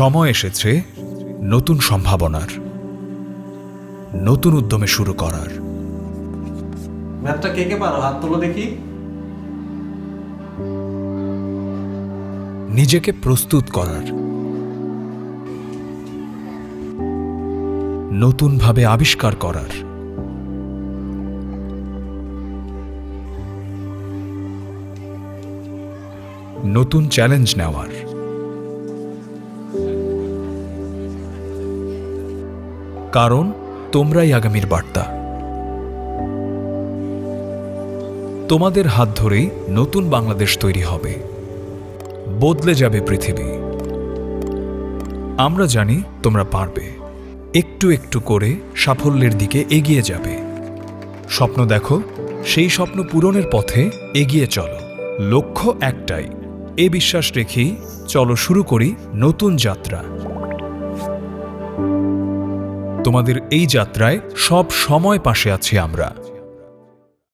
সময় এসেছে নতুন সম্ভাবনার নতুন উদ্যমে শুরু করার। ম্যাথটা কে কে পারো? হাত তোলো দেখি। নিজেকে প্রস্তুত করার। নতুনভাবে আবিষ্কার করার। নতুন চ্যালেঞ্জ নেওয়ার। কারণ তোমরাই আগামীর বার্তা। তোমাদের হাত ধরেই নতুন বাংলাদেশ তৈরি হবে। বদলে যাবে পৃথিবী। আমরা জানি তোমরা পারবে। একটু একটু করে সাফল্যের দিকে এগিয়ে যাবে। স্বপ্ন দেখো, সেই স্বপ্ন পূরণের পথে এগিয়ে চলো। লক্ষ্য একটাই, এ বিশ্বাস রেখেই চলো শুরু করি নতুন যাত্রা। তোমাদের এই যাত্রায় সব সময় পাশে আছি আমরা।